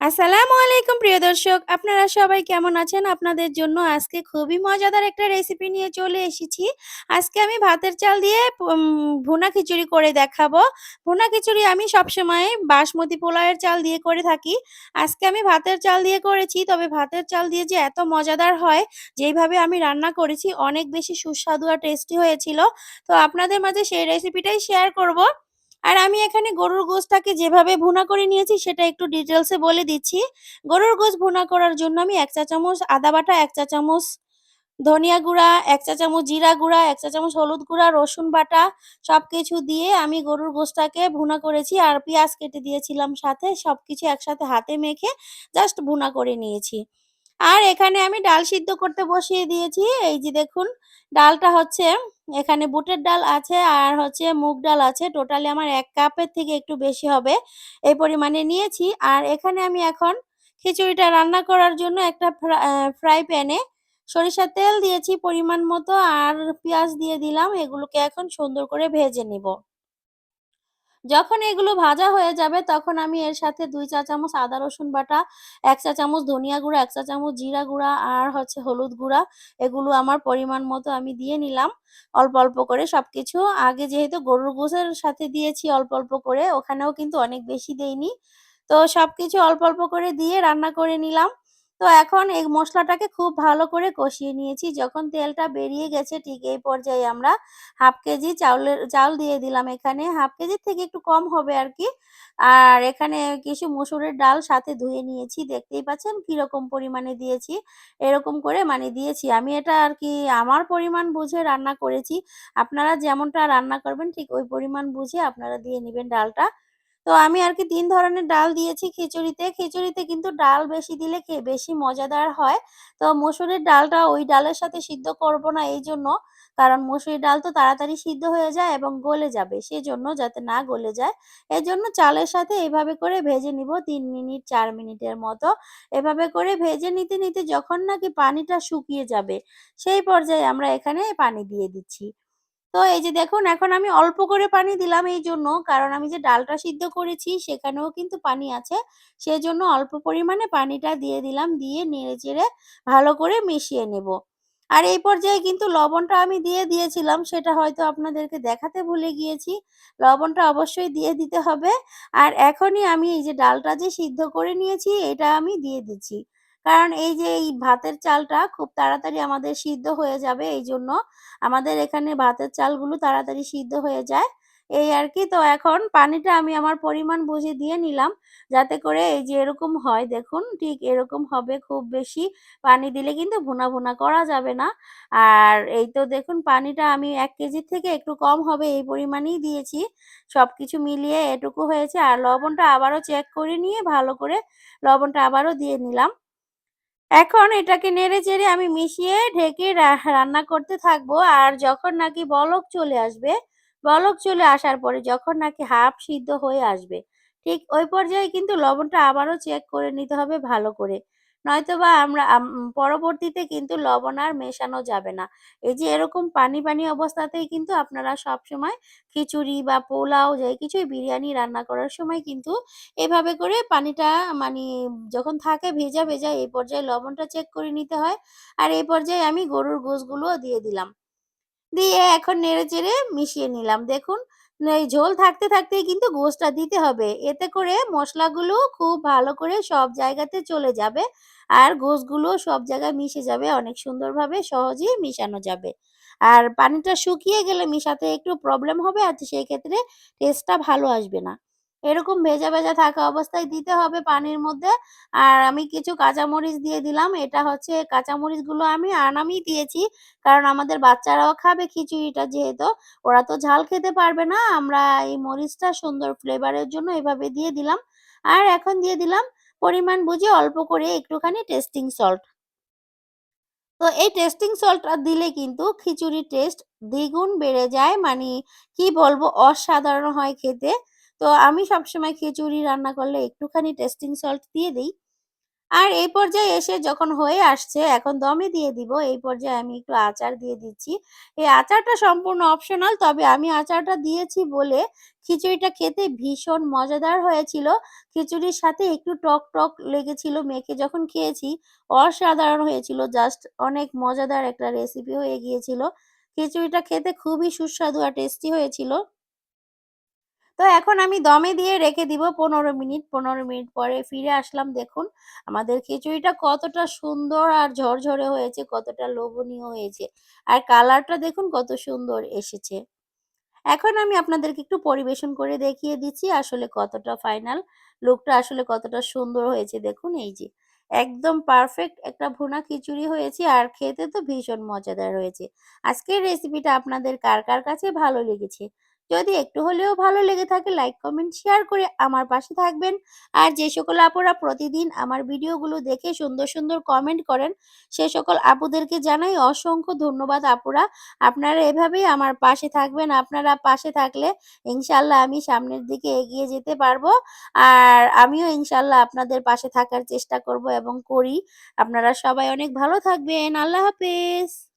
আসসালামু আলাইকুম প্রিয় দর্শক। আপনারা সবাই কেমন আছেন? আপনাদের জন্য আজকে খুবই মজাদার একটা রেসিপি নিয়ে চলে এসেছি। আজকে আমি ভাতের চাল দিয়ে ভুনা খিচুড়ি করে দেখাবো। ভুনা খিচুড়ি আমি সবসময় বাসমতি পোলাওয়ের চাল দিয়ে করে থাকি। আজকে আমি ভাতের চাল দিয়ে করেছি। তবে ভাতের চাল দিয়ে যে এত মজাদার হয়, যেইভাবে আমি রান্না করেছি অনেক বেশি সুস্বাদু আর টেস্টি হয়েছিল। তো আপনাদের মাঝে সেই রেসিপিটাই শেয়ার করব। আর আমি এখানে গরুর গোশটাকে যেভাবে ভুনা করে নিয়েছি সেটা একটু ডিটেলসে বলে দিচ্ছি। গরুর গোশ ভুনা করার জন্য আমি এক চা চামচ আদা বাটা, ১ চা চামচ ধনিয়া গুঁড়া, এক চা চামচ জিরা গুঁড়া, এক চা চামচ হলুদ গুঁড়া, রসুন বাটা সব কিছু দিয়ে আমি গরুর গোশটাকে ভুনা করেছি। আর পেঁয়াজ কেটে দিয়েছিলাম সাথে। সব কিছু একসাথে হাতে মেখে জাস্ট ভুনা করে নিয়েছি। আর এখানে আমি ডাল সিদ্ধ করতে বসিয়ে দিয়েছি। এই যে দেখুন, ডালটা হচ্ছে, এখানে বুটের ডাল আছে আর হচ্ছে মুগ ডাল আছে। টোটালি আমার ১ কাপের থেকে একটু বেশি হবে। এই পরিমাণে নিয়েছি। আর এখানে আমি এখন খিচুড়িটা রান্না করার জন্য একটা ফ্রা ফ্রাই প্যানে সরিষার তেল দিয়েছি পরিমাণ মতো আর পেঁয়াজ দিয়ে দিলাম। এগুলোকে এখন সুন্দর করে ভেজে নিব। যখন এগুলো ভাজা হয়ে যাবে তখন আমি এর সাথে দুই চা চামচ আদা রসুন বাটা, এক চা চামচ ধনিয়া গুঁড়া, এক চা চামচ জিরা গুঁড়া আর হচ্ছে হলুদ গুঁড়া এগুলো আমার পরিমাণ মতো আমি দিয়ে নিলাম অল্প, অল্প করে সবকিছু। আগে যেহেতু গরুর গোশের সাথে দিয়েছি অল্প, অল্প করে ওখানেও কিন্তু অনেক বেশি দেইনি। তো সবকিছু অল্প, অল্প করে দিয়ে রান্না করে নিলাম। তো এখন এই মশলাটাকে খুব ভালো করে কষিয়ে নিয়েছি। যখন তেলটা বেরিয়ে গেছে ঠিক এই পর্যায়ে আমরা 1/2 কেজি চাউলের, চাল দিয়ে দিলাম এখানে। 1/2 কেজির থেকে একটু কম হবে আর কি আর এখানে কিছু মসুরের ডাল সাথে ধুয়ে নিয়েছি। দেখতেই পাচ্ছেন কীরকম পরিমাণে দিয়েছি। এরকম করে মানে দিয়েছি। আমি এটা আর কি আমার পরিমাণ বুঝে রান্না করেছি। আপনারা যেমনটা রান্না করবেন ঠিক ওই পরিমাণ বুঝে আপনারা দিয়ে নিবেন ডালটা। তো আমি আর কি তিন ধরনের ডাল দিয়েছি খিচুড়িতে। খিচুড়িতে কিন্তু ডাল বেশি দিলে বেশি মজাদার হয়। তো মসুরের ডালটা ওই ডালের সাথে সিদ্ধ করব না এই জন্য কারণ মসুরির ডাল তো তাড়াতাড়ি সিদ্ধ হয়ে যায় এবং গলে যাবে। সেজন্য যাতে না গলে যায়। এজন্য চালের সাথে এভাবে করে ভেজে নিব তিন মিনিট চার মিনিটের মতো। এভাবে করে ভেজে নিতে, নিতে যখন নাকি পানিটা শুকিয়ে যাবে, সেই পর্যায়ে আমরা এখানে পানি দিয়ে দিচ্ছি। তো এই যে দেখুন, এখন আমি অল্প করে পানি দিলাম এই জন্য কারণ আমি যে ডালটা সিদ্ধ করেছি, সেখানেও কিন্তু পানি আছে। সেই জন্য অল্প পরিমাণে পানিটা দিয়ে দিলাম। দিয়ে নেড়ে চেড়ে ভালো করে মিশিয়ে নেব। আর এই পর্যায়ে কিন্তু লবণটা আমি দিয়ে দিয়েছিলাম, সেটা হয়তো আপনাদেরকে দেখাতে ভুলে গিয়েছি। লবণটা অবশ্যই দিয়ে দিতে হবে। আর এখনই আমি এই যে ডালটা যে সিদ্ধ করে নিয়েছি, এটা আমি দিয়ে দিচ্ছি। কারণ এই যে এই ভাতের চালটা খুব তাড়াতাড়ি আমাদের সিদ্ধ হয়ে যাবে এই জন্য আমাদের এখানে ভাতের চালগুলো তাড়াতাড়ি সিদ্ধ হয়ে যায়। এই আর কি তো এখন পানিটা আমি আমার পরিমাণ বুঝে দিয়ে নিলাম। যাতে করে এই যে এরকম হয় দেখুন ঠিক এরকম হবে খুব বেশি পানি দিলে কিন্তু ভুনা, ভুনা করা যাবে না। আর এই তো দেখুন পানিটা আমি এক কেজির থেকে একটু কম হবে এই পরিমাণেই দিয়েছি। সব কিছু মিলিয়ে এটুকু হয়েছে আর লবণটা আবারও চেক করে নিয়ে ভালো করে লবণটা আবারও দিয়ে নিলাম। এখন এটাকে নেড়ে-চেড়ে আমি মিশিয়ে ঢেকে রান্না করতে থাকব। আর যখন নাকি বলক চলে আসবে, বলক চলে আসার পরে যখন নাকি হাফ সিদ্ধ হয়ে আসবে, ঠিক ওই পর্যায়ে কিন্তু লবণটা আবারও চেক করে নিতে হবে ভালো করে। নয়তোবা আমরা আম পরবর্তীতে কিন্তু লবণ আর মেশানো যাবে না। এই যে এরকম পানি, পানি অবস্থাতেই কিন্তু আপনারা সবসময় খিচুড়ি বা পোলাও যেই কিছুই বিরিয়ানি রান্না করার সময় কিন্তু এভাবে করে পানিটা মানে যখন থাকে ভেজা, ভেজা এই পর্যায়ে লবণটা চেক করে নিতে হয়। আর এই পর্যায়ে আমি গরুর গোশগুলোও দিয়ে দিলাম। দিয়ে এখন নেড়ে চেড়ে মিশিয়ে নিলাম। দেখুন এই ঝোল থাকতে, থাকতে কিন্তু গোসটা দিতে হবে। এতে করে মশলাগুলো খুব ভালো করে সব জায়গাতে চলে যাবে। আর গোশগুলোও সব জায়গায় মিশে যাবে অনেক সুন্দরভাবে সহজেই মিশানো যাবে। আর পানিটা শুকিয়ে গেলে মিশাতে একটু প্রবলেম হবে আর সেই ক্ষেত্রে টেস্টটা ভালো আসবে না। এরকম ভেজা, ভেজা থাকা অবস্থায় দিতে হবে পানির মধ্যে। আর আমি কিছু কাঁচামরিচ দিয়ে দিলাম। এটা হচ্ছে কাঁচামরিচগুলো আমি আনামই দিয়েছি। কারণ আমাদের বাচ্চারাও খাবে খিচুড়িটা যেহেতু। ওরা তো ঝাল খেতে পারবে না। আমরা এই মরিচটা সুন্দর ফ্লেভারের জন্য এভাবে দিয়ে দিলাম। আর এখন দিয়ে দিলাম পরিমাণ বুঝে অল্প করে একটুখানি টেস্টিং সল্ট। তো এই টেস্টিং সল্টটা দিলে কিন্তু খিচুড়ির টেস্ট দ্বিগুণ বেড়ে যায়। মানে কি বলব অসাধারণ হয় খেতে। তো আমি সবসময় খিচুড়ি রান্না করলে একটুখানি টেস্টিং সল্ট দিয়ে দিই আর এই পর্যায়ে এসে যখন হয়ে আসছে এখন দমে দিয়ে দিব। এই পর্যায়ে আমি একটু আচার দিয়ে দিচ্ছি। এই আচারটা সম্পূর্ণ অপশনাল তবে আমি আচারটা দিয়েছি বলে খিচুড়িটা খেতে ভীষণ মজাদার হয়েছিল। খিচুড়ির সাথে একটু টক, টক লেগেছিল মেখে যখন খেয়েছি অসাধারণ হয়েছিল। জাস্ট অনেক মজাদার একটা রেসিপি হয়ে গিয়েছিল। খিচুড়িটা খেতে খুবই সুস্বাদু আর টেস্টি হয়েছিল। তো এখন আমি দমে দিয়ে রেখে দিব ১৫ মিনিট। ১৫ মিনিট পরে ফিরে আসলাম দেখুন আমাদের খিচুড়িটা কতটা সুন্দর আর ঝরঝরে হয়েছে, কতটা লোভনীয় হয়েছে। আর কালারটা দেখুন কত সুন্দর এসেছে। এখন আমি আপনাদেরকে একটু পরিবেশন করে দেখিয়ে দিচ্ছি আসলে কতটা ফাইনাল লুকটা আসলে কতটা সুন্দর হয়েছে দেখুন এই যে। একদম পারফেক্ট একটা ভুনা খিচুড়ি হয়েছে আর খেতে তো ভীষণ মজাদার হয়েছে। আজকের রেসিপিটা আপনাদের কার, কার কাছে ভালো লেগেছে? যদি একটু হলেও ভালো লেগে থাকে লাইক, কমেন্ট, শেয়ার করে আমার পাশে থাকবেন। আর যে সকল আপুরা প্রতিদিন আমার ভিডিওগুলো দেখে সুন্দর, সুন্দর কমেন্ট করেন সে সকল আপুদেরকে জানাই অসংখ্য ধন্যবাদ আপুরা। আপনারা এভাবেই আমার পাশে থাকবেন। আপনারা পাশে থাকলে ইনশাল্লাহ আমি সামনের দিকে এগিয়ে যেতে পারব। আর আমিও ইনশাল্লাহ আপনাদের পাশে থাকার চেষ্টা করব এবং করি। আপনারা সবাই অনেক ভালো থাকবেন। আল্লাহ হাফেজ।